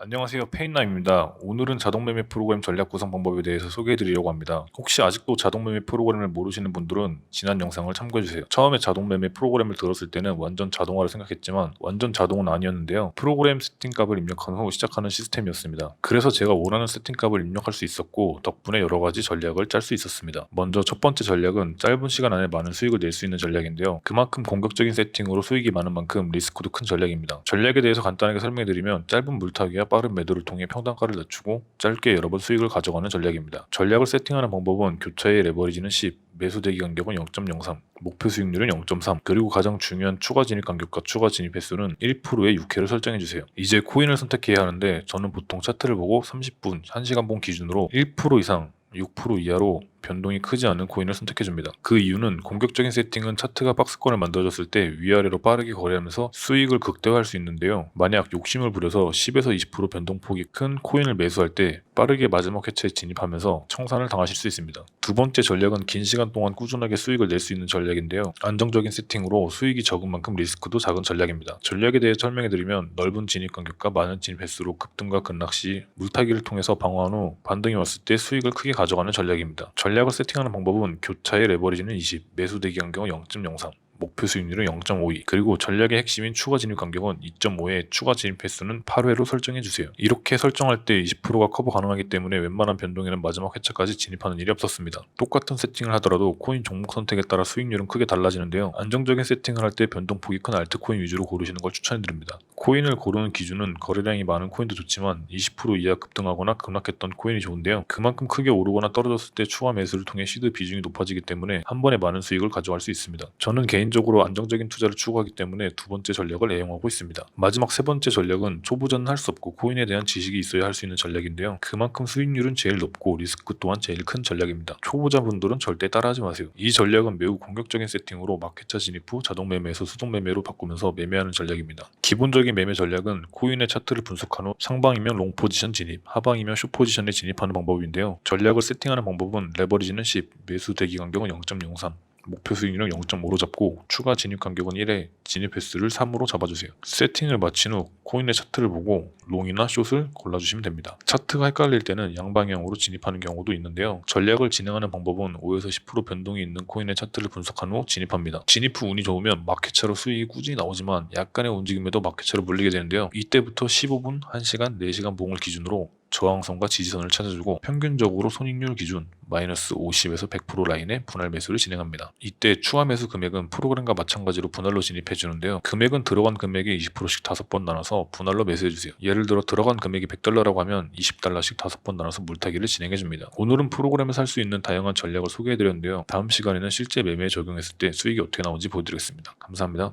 안녕하세요. 페인남입니다. 오늘은 자동매매 프로그램 전략 구성 방법에 대해서 소개해드리려고 합니다. 혹시 아직도 자동매매 프로그램을 모르시는 분들은 지난 영상을 참고해주세요. 처음에 자동매매 프로그램을 들었을 때는 완전 자동화를 생각했지만 완전 자동은 아니었는데요. 프로그램 세팅값을 입력한 후 시작하는 시스템이었습니다. 그래서 제가 원하는 세팅값을 입력할 수 있었고 덕분에 여러 가지 전략을 짤 수 있었습니다. 먼저 첫 번째 전략은 짧은 시간 안에 많은 수익을 낼 수 있는 전략인데요. 그만큼 공격적인 세팅으로 수익이 많은 만큼 리스크도 큰 전략입니다. 전략에 대해서 간단하게 설명해드리면 짧은 물타기와 빠른 매도를 통해 평단가를 낮추고 짧게 여러 번 수익을 가져가는 전략입니다. 전략을 세팅하는 방법은 교차의 레버리지는 10, 매수 대기 간격은 0.03, 목표 수익률은 0.3, 그리고 가장 중요한 추가 진입 간격과 추가 진입 횟수는 1%의 6회를 설정해 주세요. 이제 코인을 선택해야 하는데 저는 보통 차트를 보고 30분, 1시간 본 기준으로 1% 이상 6% 이하로 변동이 크지 않은 코인을 선택해 줍니다. 그 이유는 공격적인 세팅은 차트가 박스권을 만들어졌을 때 위아래로 빠르게 거래하면서 수익을 극대화할 수 있는데요. 만약 욕심을 부려서 10에서 20% 변동폭이 큰 코인을 매수할 때 빠르게 마지막 회차에 진입하면서 청산을 당하실 수 있습니다. 두 번째 전략은 긴 시간 동안 꾸준하게 수익을 낼 수 있는 전략인데요. 안정적인 세팅으로 수익이 적은 만큼 리스크도 작은 전략입니다. 전략에 대해 설명해 드리면 넓은 진입 간격과 많은 진입 횟수로 급등과 급락 시 물타기를 통해서 방어한 후 반등이 왔을 때 수익을 크게 가져가는 전략입니다. 전략을 세팅하는 방법은 교차의 레버리지는 20, 매수 대기 간격은 0.03, 목표 수익률은 0.52 그리고 전략의 핵심인 추가 진입 간격은 2.5에 추가 진입 횟수는 8회로 설정해 주세요. 이렇게 설정할 때 20%가 커버 가능하기 때문에 웬만한 변동에는 마지막 회차까지 진입하는 일이 없었습니다. 똑같은 세팅을 하더라도 코인 종목 선택에 따라 수익률은 크게 달라지는데요. 안정적인 세팅을 할 때 변동폭이 큰 알트코인 위주로 고르시는 걸 추천해 드립니다. 코인을 고르는 기준은 거래량이 많은 코인도 좋지만 20% 이하 급등하거나 급락했던 코인이 좋은데요. 그만큼 크게 오르거나 떨어졌을 때 추가 매수를 통해 시드 비중이 높아지기 때문에 한 번에 많은 수익을 가져갈 수 있습니다. 저는 개인 적으로 안정적인 투자를 추구하기 때문에 두 번째 전략을 애용하고 있습니다. 마지막 세 번째 전략은 초보자는 할 수 없고 코인에 대한 지식이 있어야 할 수 있는 전략인데요. 그만큼 수익률은 제일 높고 리스크 또한 제일 큰 전략입니다. 초보자분들은 절대 따라하지 마세요. 이 전략은 매우 공격적인 세팅으로 마켓차 진입 후 자동 매매에서 수동 매매로 바꾸면서 매매하는 전략입니다. 기본적인 매매 전략은 코인의 차트를 분석한 후 상방이면 롱 포지션 진입, 하방이면 숏 포지션에 진입하는 방법인데요. 전략을 세팅하는 방법은 레버리지는 10, 매수 대기 간격은 0.03, 목표 수익률은 0.5로 잡고 추가 진입 간격은 1에 진입 횟수를 3으로 잡아주세요. 세팅을 마친 후 코인의 차트를 보고 롱이나 숏을 골라주시면 됩니다. 차트가 헷갈릴 때는 양방향으로 진입하는 경우도 있는데요. 전략을 진행하는 방법은 5에서 10% 변동이 있는 코인의 차트를 분석한 후 진입합니다. 진입 후 운이 좋으면 마켓차로 수익이 꾸준히 나오지만 약간의 움직임에도 마켓차로 물리게 되는데요. 이때부터 15분, 1시간, 4시간 봉을 기준으로 저항선과 지지선을 찾아주고 평균적으로 손익률 기준 마이너스 50에서 100% 라인의 분할 매수를 진행합니다. 이때 추가 매수 금액은 프로그램과 마찬가지로 분할로 진입해 주는데요. 금액은 들어간 금액의 20%씩 5번 나눠서 분할로 매수해 주세요. 예를 들어 들어간 금액이 100달러라고 하면 20달러씩 5번 나눠서 물타기를 진행해 줍니다. 오늘은 프로그램에 살수 있는 다양한 전략을 소개해 드렸는데요. 다음 시간에는 실제 매매에 적용했을 때 수익이 어떻게 나오는지 보여드리겠습니다. 감사합니다.